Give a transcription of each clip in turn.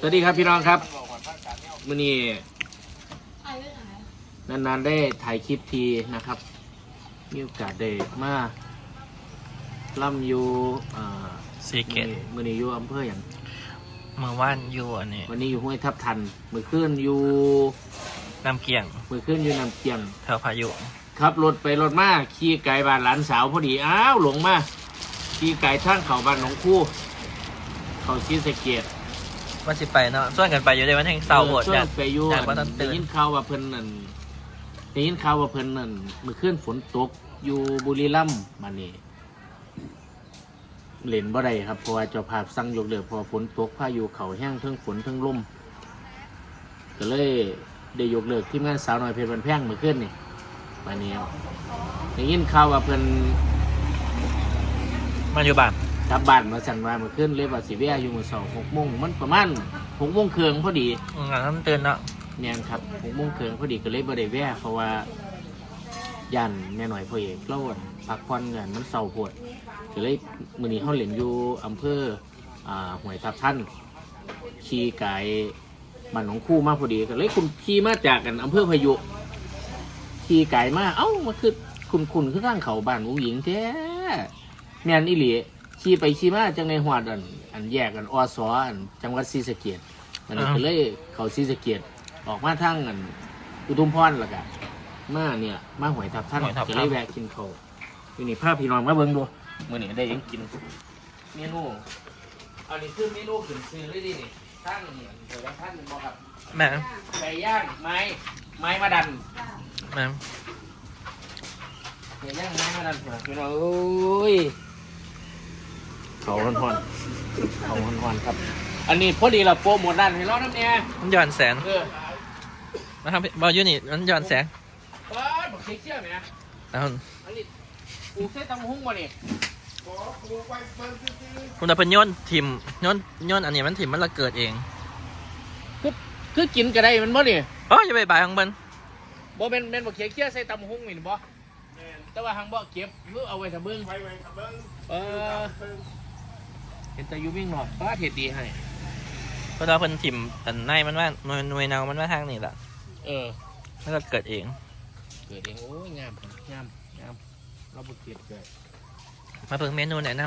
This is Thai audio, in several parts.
สวัสดีครับพี่น้องครับมื่อนี้นานๆได้ถ่ายคลิปทีนะครับ มีโอกาสได้มาล่ำอยู่อ่าซีเกตมื่อนี้อยู่อำเภออย่างเมื่อว่านอยู่อันนี้วันนี้อยู่ห้วยทับทันมือขึ้นอยู่น้ำเกี่ยงมือขึ้นอยู่น้ำเกียงแถวพายุขับรถไปรถมาขี่ไก่บ้านหลานสาวพอดีอ้าวหลงมาขี่ไก่ทางเขาบ้านหนองคู่ เขาซีสะเกต ว่าสิไปเนาะส่วนกันไปอยู่ในวันแห่งเสาร์โหดช่วกังนไปอยู่อยากว่าต้องตื่ได้นยินข่าวว่าเพิ่นนั่นได้ยินข่าวว่าเพิ่นนั่นเมื่อคืนฝนตกอยู่บุรีรัมย์มานี่เล่นบ่ได้ครับเพราะว่าเจ้าภาพสั่งยกเลิกเพอฝนตกพายุเขาแห้งเทั้งฝนเทั้งลมก็เลยได้ยกเลิกทีมงานสาวน้อยเพชรบันแพงเมื่อคืนนี่มานี่ได้ยินข่าวว่าเพิ่นมาอยู่บ้าน กลับบ้านมาสั่นว่าเมื่อคืนเลยว่าสิเวียอยู่มื้อเช้าหกโมงมันประมาณหกโมงครึ่งพอดีอืมน้ำตื่นเนาะเนี่ยครับหกโมงครึ่งพอดีก็เลยบ่ได้แวะเพราะว่าย่านแม่หน่อยพ่อเอกเราอั่นพักผ่อนเงินมันเศร้าโพดก็เลยมื้อนี้เฮาเล่นอยู่อำเภออ่าห้วยทับทันขี่ไก่บ้านหนองคู่มาพอดีก็เลยคุณขี่มาจากกันอำเภอพายุขี่ไก่มาเอ้ามาคือคุณคุณคือทางเขาบ้านอุ้งหญิงแท้แม่นอีหลี ขี่ไปขี่มาจังในหวดอัน อันแยกกันอสอันจังหวัดศรีสะเกษมันนี้ก็เลยเขาศรีสะเกษออกมาทางอัน อุทุมพรแล้วก็มาเนี่ยมาหวยทับท่านจะเลยแวะกินเขาวอยู่นี่ภาพพี่น้องมาเบิ่งดูมื่อนี้ได้หยังกินเมนูอันนี้คือเมนูขึ้นซื้อเลยดินี่ท่านเนี่ยเดี๋ยวท่านบอกกับแม่ไก่ย่างไม้ไม้มาดันแม่ไก่ย่างไม้มาดันพี่น้องโอ้ย เขาหอนๆเขาหอนๆครับ อันนี้พอดีเราโปรโมทด้านให้เราน้ำเนี่ยมันย้อนแสงเออนะครับบอลยูนี่มันย้อนแสงเปิดบอกเชี่ยไหมนะเอาอันนี้ปลูกเส้นตำหุ้งมานี่คุณตาเป็นโยนทิมโยนโยนอันนี้มันทิมมันละเกิดเองคือกินก็ได้มันบ่นี่โอ้ยอย่าไปบายของมันบ่เป็นเป็นบ่เคี้ยวเคี้ยวใส่ตำหุ้งนี่บ่แต่ว่าทางบ่เก็บเพื่อเอาไว้ทำเบิ่งเออ เห็นแต่อยู่วิ่งหนอกป้าเห็ดดีให้ เพราะเราเป็นทิมอันในมันว่าหน่วยหน่วยเนามันมาทางนี่แหละเออมันก็เกิดเอง เกิดเองโอ้ยงามงามงามเราบ่เก็บเกิดมาเพิ่งเมนูแนะน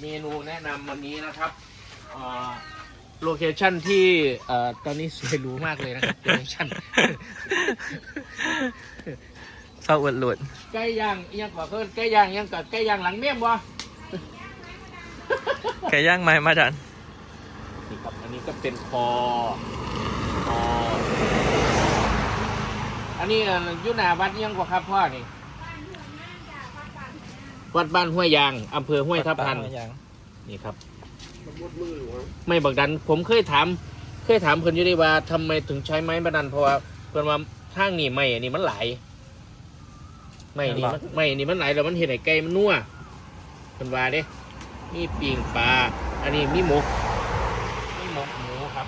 เมนูแนะนำวันนี้นะครับอ่าโลเคชั่นที่เอ่อตอนนี้สวยหรูมากเลยนะครับโลเคชั่นำเศร้าอวดหลุดไก่ย่างอิหยังก็เพิ่นไก่ย่างอิหยังก็ไก่ย่างหลังเมี่ยมบ่ ไก่ย่างไม้มาดันนี่ครับอันนี้ก็เป็นคอคออันนี้อยุนาวัดอิหยังกว่าครับพ่อนี่วัดบ้านห้วยยางอำเภอห้วยทับทันย่างนี่ครับ ไม่บักดัน ผมเคยถาม เคยถามเพิ่นอยู่ดีว่าทำไมถึงใช้ไม้บักดันเพราะว่าเพิ่นว่าทางนี่ไม้อันนี้มันหลายไม้นี่มันไม้นี่มันหลายแล้วมันเห็นไอ้ไก่มันนัวเพิ่นว่าเด้ มีปิงปลา อันนี้มีหมกมีหมกหมูครับ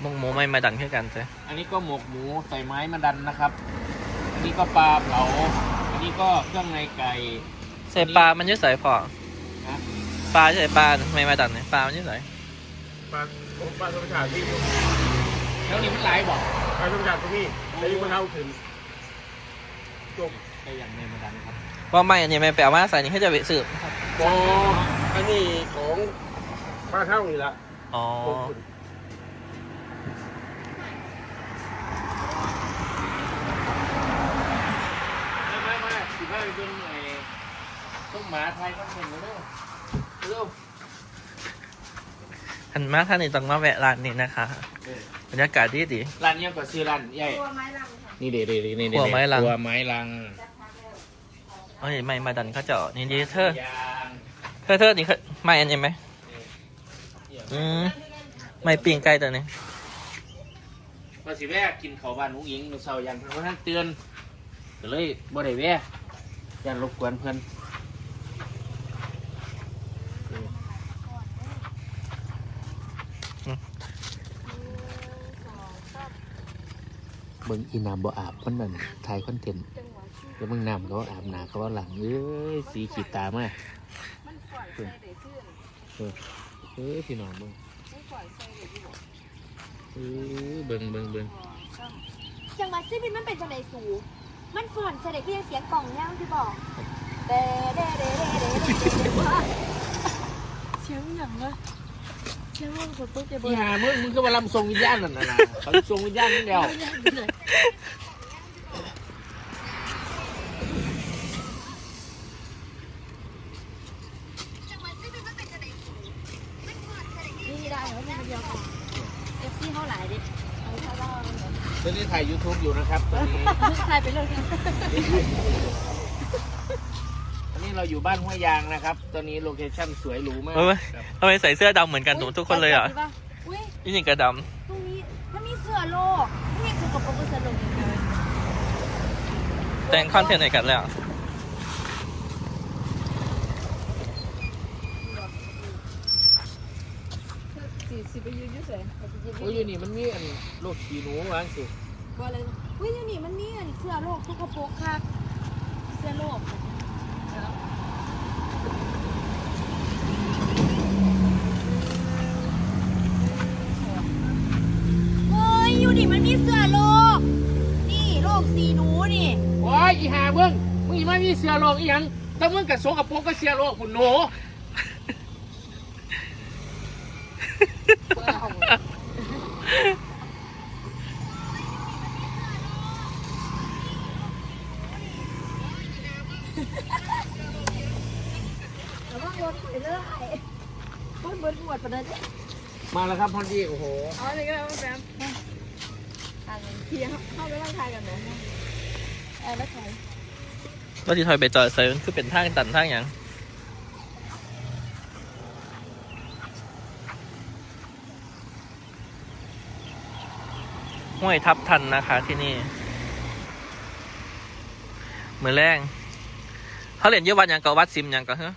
หมงหมูไม่มาดันขึ้นกันใช่อันนี้ก็หมกหมูใส่ไม้มาดันนะครับ อันนี้ก็ปลาเผา อันนี้ก็เครื่องในไก่ใส่ปลา มันอยืดใส่พอนะปลาใส่ปลาไม่มาดันเนี่ยปลา มันอยืดใส่ปลาปลาธรรมชาติที่อยู่แล้วนี่มันหลายบอกปลาธรรมชาติตรงนี้แล้วยิ่งมันเอาถึงจบไก่อย่างในมาดันครับ ว่าไม่อันนี้ไม่แปลว่าใส่นี่ให้จะไปสืบบออันนี้ของปลาเท่านี่ละอ๋อลงทุนมามามาสิบห้าเป็นไอ้ต้มหมาไทยต้องเห็นเร็วเร็วหันมาท่านนี่ต้องมาแวะร้านนี้นะคะบรรยากาศดีดีร้านเนี้ยก็ซื้อร้านใหญ่ตัวไม้ลังค่ะนี่เด็ดนี่นี่หัวไม้ลังหัวไม้ลังเอ้ยไม่มาดันเขาเจาะนี่ดีเธอยางเธอเธอนี่เขาไม่อันนี้ไหมอืมไม่ปีงไก่ตัวนี้มาสิแวะกินข้าวบ้านนุ้งอิงมื้อเช้ายันเพิ่นว่าท่านเตือนก็เลยบ่ได้แวะยันรบกวนเพิ่น เบิ่งอีน้ำบ่อาบเพิ่นนั่นถ่ายคอนเทนต์จังหวะที่แล้นำเขาอาบน้ำเขาว่าหลังเอ้ยสีขีดตามามันฝอยเดือดขึ้นเอ้ยพี่น้องมึงมันฝเออเบิ่งเบิ่งเบิ่งจังหวัดซีบินมันเป็นจังไดสูงมันฝอนเสด็จก็ยังเสียงกล่องเนี่ยที่บอกเด้เด้เด้เด้เด้เชียงอย่างวะเชียงว่าคนปุ๊บจะบอีหามึงมึงก็มาลำทรงวิญญาณนั่นน่ะนะเขาทรงวิญญาณนั่นเดียวนี่ได้เหรอนี่มันเดียวกันเอฟซีเท่าไหร่ดิเอาเท่าเราตอนนี้ถ่าย YouTube อยู่นะครับตอนนี้ใครไปเลยกันอันนี้ เราอยู่บ้านห้วยยางนะครับ ตอนนี้โลเคชั่นสวยหรูมากเอ้ย ครับทำไมใส่เสื้อดำเหมือนกันหนูทุกคนเลยอะอุ้ยยี่หญิงกระดตรงนี้มันมีเสือโลกนี่คือกับโปรเสือโลกเลยำแต่งคอนเทนต์ไหนกันแล้วสี่สิบไปยืนยืดเสร็จโอ้ยอยู่นี่มันมีอันโลกขี้หนูวางสิว่าอะไรอุ้ยเดี๋ยวนี้มันมีอันเสือโลกทุกกระโปรงค่ะเสือโลกโมึงอีมามีเสือโลกอีหยังแต่มึงกับโซกับโปกก็เสือโลกคุณหนูแล้วก็รถไปเรื่อยต้นเบิร์ดปวดประเด็นมาแล้วครับพอดีโอ้โหเอาอะไรก็ได้แป๊บอะไรพี่เข้าไปร่างกายกันเนาะเออแล้วใคร รถที่ถอยไปจอดใส่มันคือเป็นทางตันทางอย่างห้วยทับทันนะคะที่นี่มือแรงเขาเรียนอยี่วัดหยังก็วัดซิมหยังก็เฮ้อ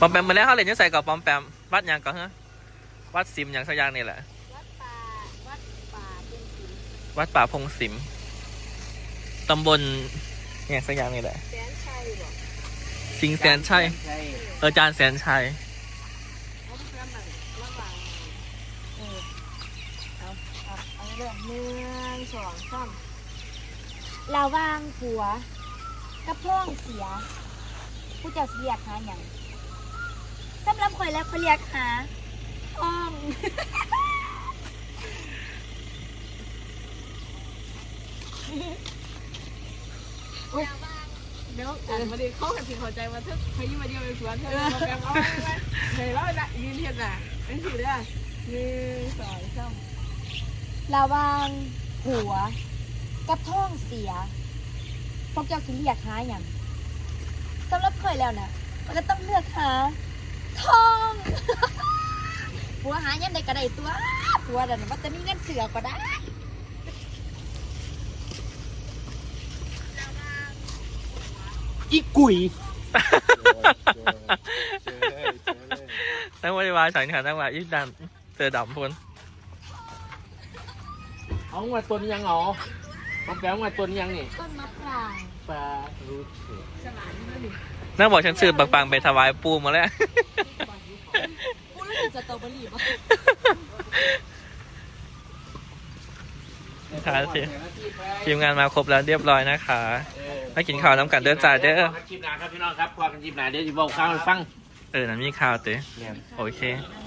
ปอมแปมมือแรกเขาเรียนอยี่ใส่กับปอมแปมวัดยังก็เฮ้วัดซิมหยังสักอย่างนี่แหละ วัดป่าวัดป่าเป็นสี วัดป่าพงสิมตำบลเนี่ยสักอย่างนี่แหละ แสนชัยหรอสิงแสนชัยใช่เออจานแสนชัยเขาเป็นระหว่างระหว่างเออเอาเอาเอาเรื่องหนึ่งสองสามระวางผัวกับพ่องเสีย ผู้เจ้าสิเรียกหาอย่างสำหรับข่อยแล้วเขาเรียกหาพ่อง เดี๋ยวอ่านมาดิเขากันสิเข้าใจว่าเธอพายุมาเดียวในสวนเธอมาแปลงเอาไว้ไว้เห็นว่าละยืนเห็นน่ะเป็นสิเด้อหนึ่งสองสามระวางผัว กับท้องเสีย พวกเจ้าสิเรียกหาอย่างสำหรับข่อยแล้วนะมันก็ต้องเลือกหาท้องผัวหายังไดก็ได้ตัวผัวเดี๋ยวมันจะมีเงินเสือก็ได้ อีกุยนักวิวาสังขารนักว่าอีดำเจอดำพนเอามาตัวนี้ยังเหรอมาแปลว่าตัวนี้ยังนี่ต้นมะพร้าวปลารูทเสือฉนี่ดินักบอกฉันซื้อปังๆไปถวายปูมาแล้วกูรู้สึกสตอเบอรี่ป่ะค่ะทีมงานมาครบแล้วเรียบร้อยนะคะ มากินข้าวน้ำกันเดินจ่ายเด้อ คลิปหนาครับพี่น้องครับพอกันคลิปหนาเดี๋ยวจะบอกข้าวให้ฟัง เออนั่นมีข้าวเต้เนี่ยโอเคน